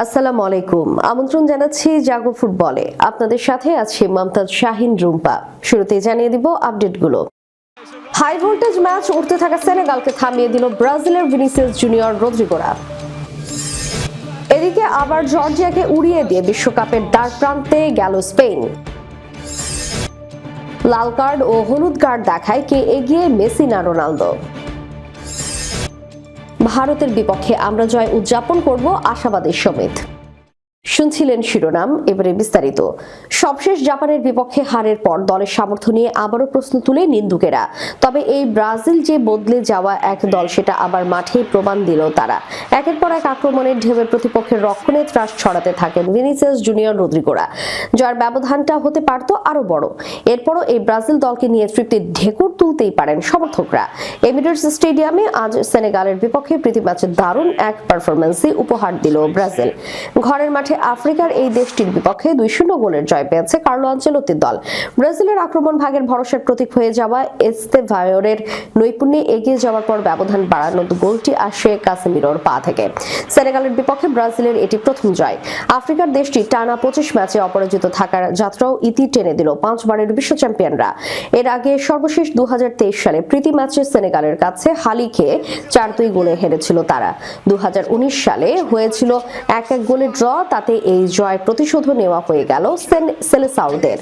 আসসালামু আলাইকুম। আমন্ত্রণ জানাচ্ছি জাগো ফুটবলে। আপনাদের সাথে আছি মমতাজ শাহিন রুম্পা। শুরুতে জানিয়ে দিব আপডেটগুলো। হাই ভোল্টেজ ম্যাচ উঠতে থাকা সেনেগালকে থামিয়ে দিল ব্রাজিলের ভিনিসিয়াস জুনিয়র রদ্রিগোরা এদিকে আবার জর্জিয়াকে উড়িয়ে দিয়ে বিশ্বকাপের দ্বার প্রান্তে গেল স্পেন। লাল কার্ড ও হলুদ কার্ড দেখায় কে এগিয়ে মেসি না রোনালদো। ভারতের বিপক্ষে আমরা জয় উদযাপন করব আশাবাদের সমেত। শুনছিলেন শিরোনাম, এবারে বিস্তারিত। সবশেষ জাপানের বিপক্ষে হারের পর দলের সামর্থ্য নিয়ে আবারও প্রশ্ন তুলে নিন্দুকেরা। তবে এই ব্রাজিল যে বদলে যাওয়া এক দল, সেটা আবার মাঠে প্রমাণ দিল তারা। একের পর এক আক্রমণের ঢেউয়ে প্রতিপক্ষের রক্ষণে ত্রাস ছড়াতে থাকেন ভিনিসিয়াস জুনিয়র রদ্রিগোরা। যার ব্যবধানটা হতে পারত আরও বড়। এরপরও এই ব্রাজিল দলকে নিয়ে তৃপ্তির ঢেকুর তুলতেই পারেন সমর্থকরা। এমিরেটস স্টেডিয়ামে আজ সেনেগালের বিপক্ষে প্রীতি ম্যাচে দারুণ এক পারফরমেন্সই উপহার দিল ব্রাজিল। ঘরের মাঠে আফ্রিকার এই দেশটির বিপক্ষে দুই শূন্য গোলের জয় পেয়েছে কার্লো আঞ্চেলতির দল। ব্রাজিলের আক্রমণ ভাগের ভরসার প্রতীক হয়ে যাওয়া এস্তেভায়োরের নৈপুণ্যে এগিয়ে যাওয়ার পর ব্যবধান বাড়ানোর গোলটি আসে কাসেমিরোর পা থেকে। সেনেগালের বিপক্ষে ব্রাজিলের এটি প্রথম জয়। আফ্রিকার দেশটি টানা পঁচিশ ম্যাচে অপরাজিত থাকার যাত্রাও ইতি টেনে দিল পাঁচবারের বিশ্ব চ্যাম্পিয়নরা। এর আগে সর্বশেষ দু হাজার তেইশ সালে প্রীতি ম্যাচে সেনেগালের কাছে হালি খেয়ে চার দুই গোলে হেরেছিল তারা। দু হাজার উনিশ সালে হয়েছিল এক এক গোলে ড্র, তাতে এই জয় প্রতিশোধও নেওয়া হয়ে গেল সেলেসাউদের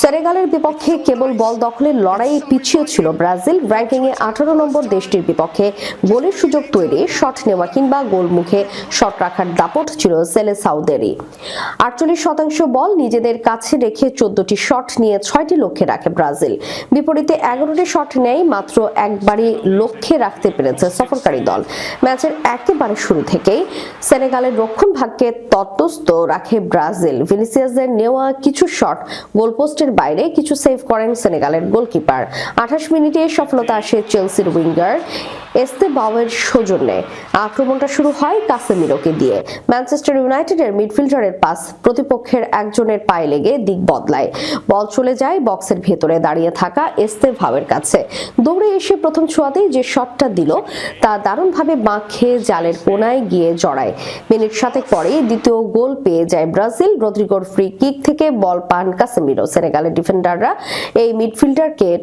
সেনেগালের বিপক্ষে কেবল বল দখলের লড়াই পিছিয়ে ছিল ব্রাজিল। র্যাঙ্কিংয়ে আঠারো নম্বর দেশটির বিপক্ষে গোলের সুযোগ তৈরি, শট নেওয়া কিংবা গোল মুখে শট রাখার দাপট ছিল সেলেসাউদেরই আটচল্লিশ শতাংশ বল নিজেদের কাছে রেখে চোদ্দটি শট নিয়ে ছয়টি লক্ষ্যে রাখে ব্রাজিল। বিপরীতে এগারোটি শট নেয়, মাত্র একবারই লক্ষ্যে রাখতে পেরেছে সফরকারী দল। ম্যাচের একেবারে শুরু থেকেই সেনেগালের রক্ষণ ভাগকে তটস্থ রাখে ব্রাজিল। ভিনিসিয়াসের নেওয়া কিছু শট গোলপোস্টের বাইরে কিছু সেভ করেন সেনেগালের গোলকিপার। আঠাশ মিনিটে সফলতা আসে চেলসির উইঙ্গার। এস্তে বাওয়ের সৌজন্যে। আক্রমণটা শুরু হয় কাসেমিরোকে দিয়ে। ম্যানচেস্টার ইউনাইটেডের মিডফিল্ডারের পাস প্রতিপক্ষের একজনের পায়ে লেগে দিক বদলায়। বল চলে যায় বক্সের ভেতরে দাঁড়িয়ে থাকা এস্তে ভাওয়ের কাছে। দৌড়ে এসে প্রথম ছোঁয়াতেই যে শটটা দিল, তা দারুণভাবে বাঁক খেয়ে জালের কোনায় গিয়ে জড়ায়। মিনিট সাতেক পরে দ্বিতীয় গোল পেয়ে যায় ব্রাজিল। রদ্রিগোর ফ্রি কিক থেকে বল পান কাসেমিরো। সেনেগালের ডিফেন্ডাররা এই মিডফিল্ডারকে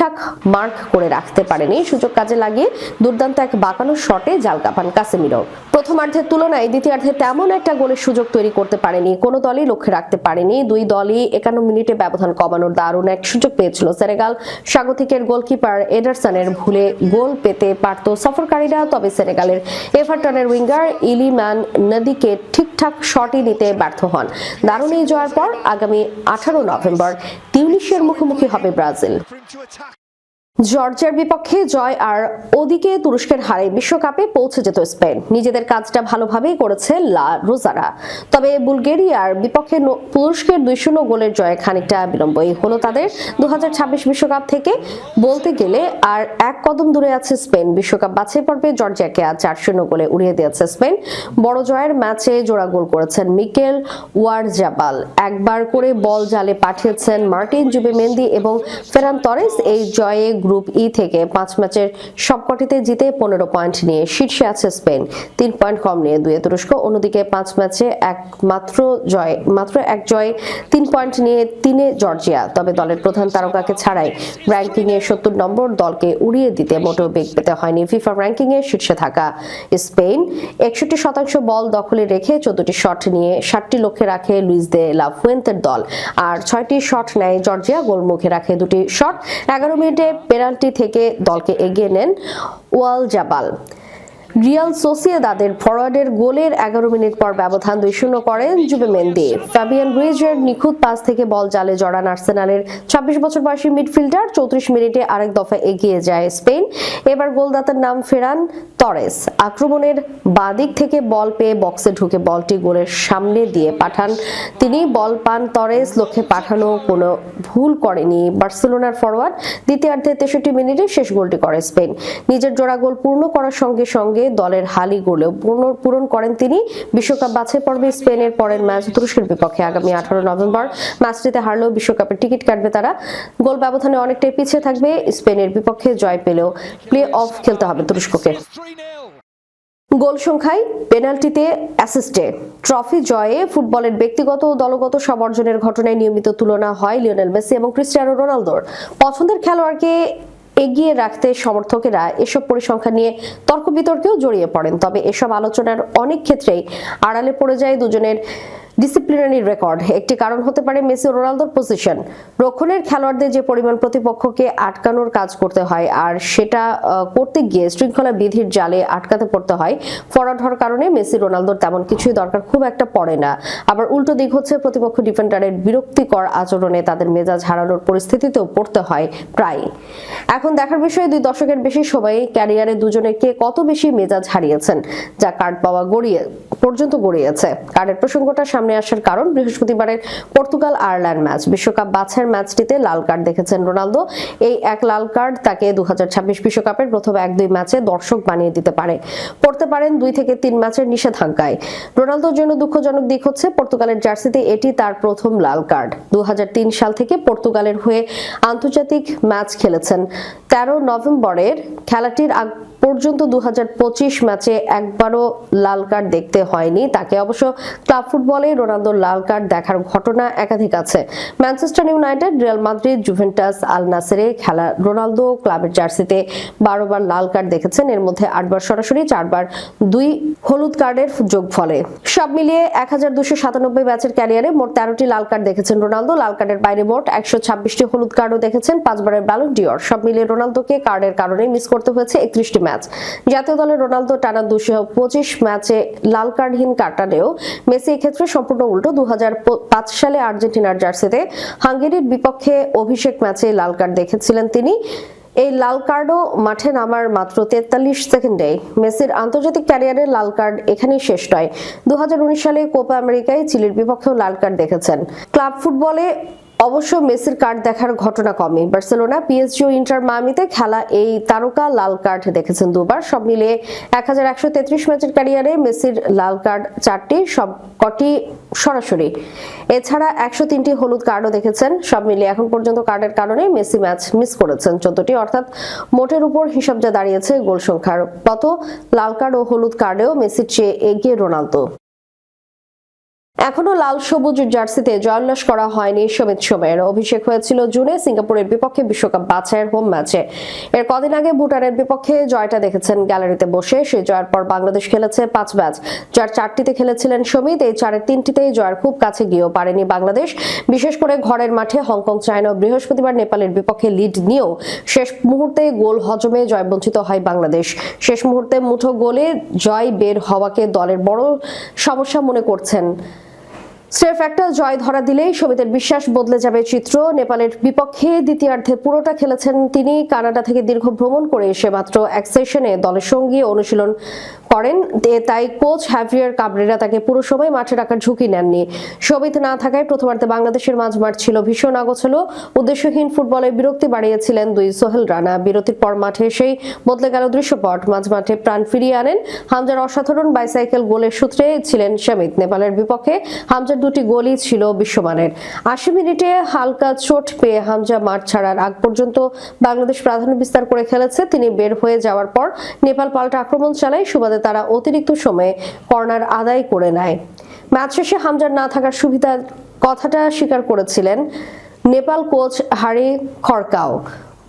ঠিকঠাক মার্ক করে রাখতে পারেনি। সুযোগ কাজে লাগিয়ে দুর্দান্ত এক বাঁকানো শটে জাল কাপান কাসেমিরো। প্রথমার্ধের তুলনায় দ্বিতীয়ার্ধে তেমন একটা গোলের সুযোগ তৈরি করতে পারেনি। কোনো দলই লক্ষ্যে রাখতে পারেনি। দুই দলই একান্ন মিনিটে ব্যবধান কমানোর দারুণ এক সুযোগ পেয়েছিল সেনেগাল। স্বাগতিকের গোলকিপার এডারসনের ভুলে গোল পেতে পারত সফরকারীরা, তবে সেনেগালের এভারটনের উইঙ্গার ইলিম্যান নদীকে ঠিকঠাক শটই নিতে ব্যর্থ হন। দারুণ এই জয়ের পর আগামী আঠারো নভেম্বর তিউনিশের মুখোমুখি হবে ব্রাজিল। জর্জিয়ার বিপক্ষে জয় আর ওদিকে তুরস্কের হারে বিশ্বকাপে পৌঁছে যেত স্পেন। নিজেদের কাজটা ভালোভাবেই করেছে লা রোজারা। তবে বুলগেরিয়ার বিপক্ষে তুরস্কের দুই শূন্য গোলের জয়ে খানিকটা বিলম্বই হলো তাদের। দু বিশ্বকাপ থেকে বলতে গেলে আর এক কদম দূরে আছে স্পেন। বিশ্বকাপ বাছাই পর্বে জর্জিয়াকে আজ চার শূন্য গোলে উড়িয়ে দিয়েছে স্পেন। বড় জয়ের ম্যাচে জোড়া গোল করেছেন মিকেল ওয়ারজাবাল। একবার করে বল জালে পাঠিয়েছেন মার্টিন জুবে জুবেমেন্দি এবং ফেরান তরেস। এই জয়ে গ্রুপ ই থেকে পাঁচ ম্যাচের সবকটিতে জিতে পনেরো পয়েন্ট নিয়ে শীর্ষে আছে স্পেন। তিন পয়েন্ট কম নিয়ে দুয়ে তুরস্ক অন্যদিকে পাঁচ ম্যাচে এক মাত্র জয় মাত্র এক জয়ে তিন পয়েন্ট নিয়ে তিনে জর্জিয়া। তবে দলের প্রধান তারকাকে ছাড়াই র্যাঙ্কিং এ সত্তর নম্বর দলকে উড়িয়ে দিতে মোটেও বেগ পেতে হয়নি ফিফা র্যাঙ্কিং এ শীর্ষে থাকা স্পেন। একষট্টি শতাংশ বল দখলে রেখে চোদ্দটি শট নিয়ে ষাটটি লক্ষ্যে রাখে লুইস দে লাফুয়েন্তের দল। আর ছয়টি শট নেয় জর্জিয়া। গোলমুখে রাখে দুটি শট। এগারো মিনিটে পেনাল্টি থেকে দলকে এগিয়ে নেন ওয়াল জাবাল। রিয়াল সোসিয়েদাদের ফরওয়ার্ডের গোলের এগারো মিনিট পর ব্যবধান দুই শূন্য করেন জুবেমেন্দি ফ্যাবিয়ান রুইজের নিখুঁত পাস থেকে বল জালে জড়ান আর্সেনালের ছাব্বিশ বছর বয়সী মিডফিল্ডার, চৌত্রিশ মিনিটে আরেক দফা এগিয়ে যায় স্পেন। এবার গোলদাতার নাম ফেরান তরেস। আক্রমণের বাদিক থেকে বল পেয়ে বক্সে ঢুকে বলটি গোলের সামনে দিয়ে পাঠান তিনি। বল পান তরেস, লক্ষ্যে পাঠানো কোনো ভুল করেনি বার্সেলোনার ফরওয়ার্ড দ্বিতীয়ার্ধে তেষট্টি মিনিটে শেষ গোলটি করে স্পেন। নিজের জোড়া গোল পূর্ণ করার সঙ্গে সঙ্গে দলের হালি পূর্ণ- পূরণ করেন তিনি। বিশ্বকাপ বাছাই পর্বে স্পেনের পরের ম্যাচ তুরস্কের বিপক্ষে আগামী আঠারো নভেম্বর ম্যাচটিতে হারলেও বিশ্বকাপের টিকিট কাটবে তারা। গোল ব্যবধানে অনেকটাই পিছিয়ে থাকবে স্পেনের বিপক্ষে জয় পেলেও প্লে অফ খেলতে হবে তুরস্ককে। গোল সংখ্যায় পেনাল্টিতে অ্যাসিস্টে। ট্রফি জয়ে ফুটবলের ব্যক্তিগত ও দলগত সব অর্জনের ঘটনায় নিয়মিত তুলনা হয় লিওনেল মেসি এবং ক্রিস্টিয়ানো রোনালদোর। পছন্দের খেলোয়াড়কে এগিয়ে রাখতে সমর্থকেরা এসব পরিসংখ্যান নিয়ে তর্ক বিতর্কেও জড়িয়ে পড়েন। তবে এসব আলোচনার অনেক ক্ষেত্রেই আড়ালে পড়ে যায় দুজনের ডিসিপ্লিনারি রেকর্ড একটি কারণ হতে পারে মেসি রোনালদোর পজিশন রক্ষণের খেলোয়াড়দের যে পরিমাণ প্রতিপক্ষকে আটকানোর কাজ করতে হয় আর সেটা করতে গিয়ে শৃঙ্খলা বিধির জালে আটকাতে পড়তে হয় ফরওয়ার্ড হওয়ার কারণে মেসি রোনালদোর তেমন কিছুই দরকার খুব একটা পড়ে না। আবার উল্টো দিক হচ্ছে প্রতিপক্ষ ডিফেন্ডারের বিরক্তিকর আচরণে তাদের মেজাজ হারানোর পরিস্থিতিতেও পড়তে হয় প্রায় এখন দেখার বিষয়ে, দুই দশকের বেশি সময় ক্যারিয়ারে দুজনে কে কত বেশি মেজাজ হারিয়েছেন, যা কার্ড পাওয়া গড়িয়ে, পর্যন্ত গড়িয়েছে। কার্ডের প্রসঙ্গটা সামনে আসার কারণ বৃহস্পতিবারের পর্তুগাল আয়ারল্যান্ড ম্যাচ। বিশ্বকাপ বাছাইয়ের ম্যাচটিতে লাল কার্ড দেখেছেন রোনালদো। এই এক লাল কার্ড তাকে দু বিশ্বকাপের প্রথম এক দুই ম্যাচে দর্শক বানিয়ে দিতে পারে। পড়তে পারেন দুই থেকে তিন ম্যাচের নিষেধাজ্ঞায়। রোনালদোর জন্য দুঃখজনক দিক হচ্ছে পর্তুগালের জার্সিতে এটি তার প্রথম লাল কার্ড। দু হাজার তিন সাল থেকে পর্তুগালের হয়ে আন্তর্জাতিক ম্যাচ খেলেছেন। তেরো নভেম্বরের খেলাটির আগ পর্যন্ত দু হাজার পঁচিশ ম্যাচে একবারও লাল কার্ড দেখতে হয়নি। তাকে অবশ্য ক্লাব ফুটবলে রোনালদোর লাল কার্ড দেখার ঘটনা একাধিক আছে। Manchester United, Real Madrid, Juventus, Al নাসেরে খেলা রোনালদো ক্লাবের জার্সিতে বারোবার লাল কার্ড দেখেছেন। এর মধ্যে আটবার সরাসরি, চারবার দুই হলুদ কার্ডের যোগ ফলে। সব মিলিয়ে এক হাজার দুশো সাতানব্বই ম্যাচের ক্যারিয়ারে মোট তেরোটি লাল কার্ড দেখেছেন রোনালদো। লাল কার্ডের বাইরে মোট একশো ছাব্বিশটি হলুদ কার্ডও দেখেছেন। পাঁচবারের ব্যালন ডিওর সব মিলিয়ে রোনালদোকে কার্ডের কারণে মিস করতে হয়েছে একত্রিশটি ম্যাচ। জাতীয় দলের রোনালদো টানা দুশো পঁচিশ ম্যাচে লাল কার্ডহীন কাটালেও মেসি এক্ষেত্রে সম্পূর্ণ উল্টো। দু সালে আর্জেন্টিনার জার্সিতে হাঙ্গেরির বিপক্ষে অভিষেক ম্যাচে লাল কার্ড দেখেছিলেন তিনি। এই লাল কার্ডও মাঠে নামার মাত্র তেতাল্লিশ সেকেন্ডে। মেসির আন্তর্জাতিক ক্যারিয়ারের লাল কার্ড এখানেই শেষ নয়। দু সালে কোপা আমেরিকায় চিলির বিপক্ষেও লাল কার্ড দেখেছেন। ক্লাব ফুটবলে অবশ্য মেসির কার্ড দেখার ঘটনা কমে। বার্সেলোনা পিএসজি ও ইন্টার মামিতে খেলা এই তারকা লাল কার্ড দেখেছেন দুবার। সব মিলিয়ে এক হাজার একশো তেত্রিশ ম্যাচের ক্যারিয়ারে মেসির লাল কার্ড চারটি, সব কটি সরাসরি। এছাড়া একশো তিনটি হলুদ কার্ডও দেখেছেন। সব মিলিয়ে এখন পর্যন্ত কার্ডের কারণে মেসি ম্যাচ মিস করেছেন চোদ্দটি। অর্থাৎ মোটের উপর হিসাব যা দাঁড়িয়েছে গোল সংখ্যার কত লাল কার্ড ও হলুদ কার্ডেও মেসির চেয়ে এগিয়ে রোনালদো। এখনও লাল সবুজ জার্সিতে জয়োল্লাস করা হয়নি সমিত সোমের। অভিষেক হয়েছিল জুনে, সিঙ্গাপুরের বিপক্ষে বিশ্বকাপ বাছাইয়ের হোম ম্যাচে। এর কদিন আগে ভুটানের বিপক্ষে জয়টা দেখেছেন গ্যালারিতে বসে। সেই জয়ের পর বাংলাদেশ খেলেছে পাঁচ ম্যাচ। যার চারটিতে খেলেছিলেন সমিত, এই চারের তিনটিতেই জয়ের খুব কাছে গিয়েও পারেনি বাংলাদেশ। বিশেষ করে ঘরের মাঠে হংকং, চায়না বৃহস্পতিবার নেপালের বিপক্ষে লিড নিয়েও শেষ মুহূর্তে গোল হজমে জয়বঞ্চিত হয় বাংলাদেশ। শেষ মুহূর্তে মুঠো গোলে জয় বের হওয়াকে দলের বড় সমস্যা মনে করছেন স্রেফ একটা জয় ধরা দিলেই সমিতের বিশ্বাস বদলে যাবে চিত্র। নেপালের বিপক্ষে দ্বিতীয়ার্ধে পুরোটা খেলেছেন তিনি। কানাডা থেকে দীর্ঘ ভ্রমণ করে এসে মাত্র এক সেশনে দলের সঙ্গী অনুশীলন করেন। তাই কোচ হ্যাভিয়ার কাবরেরা তাকে পুরো সময় মাঠে রাখার ঝুঁকি নেননি। সমিত না থাকায় প্রথমার্ধে বাংলাদেশের মাঝমাঠ ছিল ভীষণ আগোছালো। উদ্দেশ্যহীন ফুটবলে বিরক্তি বাড়িয়েছিলেন দুই সোহেল রানা। বিরতির পর মাঠে এসেই বদলে গেল দৃশ্যপট। মাঝমাঠে প্রাণ ফিরিয়ে আনেন হামজার অসাধারণ বাইসাইকেল গোলের সূত্রে ছিলেন সমিত নেপালের বিপক্ষে হামজার দুটি গোলই ছিল বিশ্বমানের। আশি মিনিটে হালকা চোট পেয়ে হামজা মাঠ ছাড়ার আগ পর্যন্ত বাংলাদেশ প্রাধান্য বিস্তার করে খেলেছে। তিনি বের হয়ে যাওয়ার পর নেপাল পাল্টা আক্রমণ চালায়। সুবাদে তারা অতিরিক্ত সময়ে কর্নার আদায় করে নেয়। ম্যাচ শেষে হামজার না থাকার সুবিধার কথাটা স্বীকার করেছিলেন নেপাল কোচ হারি খড়কাও।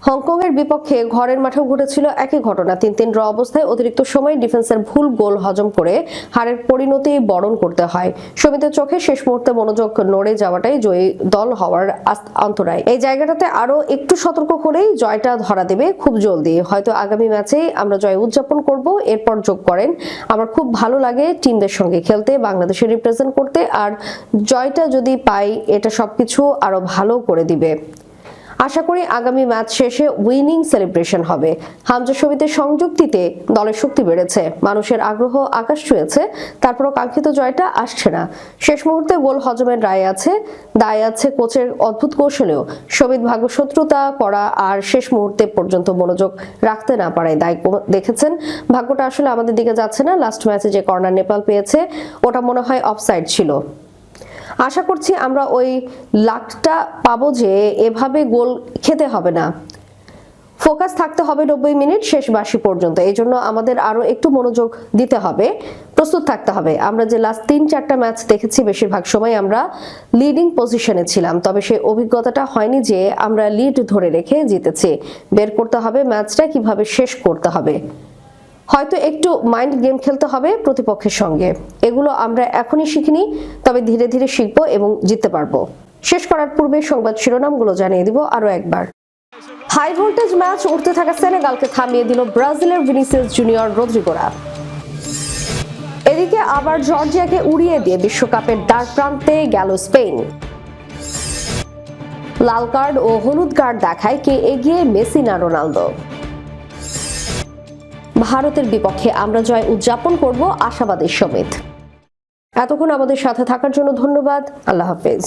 হংকংয়ের বিপক্ষে ঘরের মাঠেও ঘটেছিল একই ঘটনা। তিন তিন ড্র অবস্থায় অতিরিক্ত সময় ডিফেন্সের ভুল গোল হজম করে হারের পরিণতি বরণ করতে হয়। সমিতের চোখে শেষ মুহূর্তে মনোযোগ নড়ে যাওয়াটাই জয়ী দল হওয়ার অন্তরায়। এই জায়গাটাতে আরও একটু সতর্ক করেই জয়টা ধরা দেবে খুব জলদি। হয়তো আগামী ম্যাচেই আমরা জয় উদযাপন করব, এরপর যোগ করেন। আমার খুব ভালো লাগে টিমদের সঙ্গে খেলতে বাংলাদেশে রিপ্রেজেন্ট করতে, আর জয়টা যদি পাই, এটা সবকিছু আরও ভালো করে দিবে। আশা করি আগামী ম্যাচ শেষে উইনিং সেলিব্রেশন হবে। হামজা সমিতির সংযুক্তিতে দলের শক্তি বেড়েছে। মানুষের আগ্রহ আকাশ ছুঁয়েছে। তারপরও কাঙ্ক্ষিত জয়টা আসছে না। শেষ মুহূর্তে গোল হজমের রায় আছে। দায় আছে কোচের অদ্ভুত কৌশলেও। সমিত ভাগ্য শত্রুতা করা আর শেষ মুহূর্তে পর্যন্ত মনোযোগ রাখতে না পারায় দায় দেখেছেন। ভাগ্যটা আসলে আমাদের দিকে যাচ্ছে না। লাস্ট ম্যাচে যে কর্নার নেপাল পেয়েছে, ওটা মনে হয় অফসাইড ছিল। আশা করছি আমরা ওই লাকটা পাবো যে এভাবে গোল খেতে হবে না। ফোকাস থাকতে হবে নব্বই মিনিট শেষ বাসি পর্যন্ত। এই জন্য আমাদের আরও একটু মনোযোগ দিতে হবে, প্রস্তুত থাকতে হবে। আমরা যে লাস্ট তিন চারটা ম্যাচ দেখেছি, বেশিরভাগ সময় আমরা লিডিং পজিশনে ছিলাম। তবে সেই অভিজ্ঞতাটা হয়নি যে আমরা লিড ধরে রেখে জিতেছি। বের করতে হবে ম্যাচটা কীভাবে শেষ করতে হবে। হয়তো একটু মাইন্ড গেম খেলতে হবে প্রতিপক্ষের সঙ্গে। এগুলো আমরা এখনই শিখিনি, তবে ধীরে ধীরে শিখব এবং জিততে পারব। শেষ করার পূর্বে সংবাদ শিরোনামগুলো জানিয়ে দিব আরও একবার। হাই ভোল্টেজ ম্যাচ উঠতে থাকা সেনেগালকে থামিয়ে দিল ব্রাজিলের ভিনিসিয়াস জুনিয়র রদ্রিগোরা এদিকে আবার জর্জিয়াকে উড়িয়ে দিয়ে বিশ্বকাপের দ্বার প্রান্তে গেল স্পেন। লাল কার্ড ও হলুদ কার্ড দেখায় কে এগিয়ে মেসি না রোনালদো। ভারতের বিপক্ষে আমরা জয় উদযাপন করব আশাবাদের সমেত। এতক্ষণ আমাদের সাথে থাকার জন্য ধন্যবাদ। আল্লাহ হাফেজ।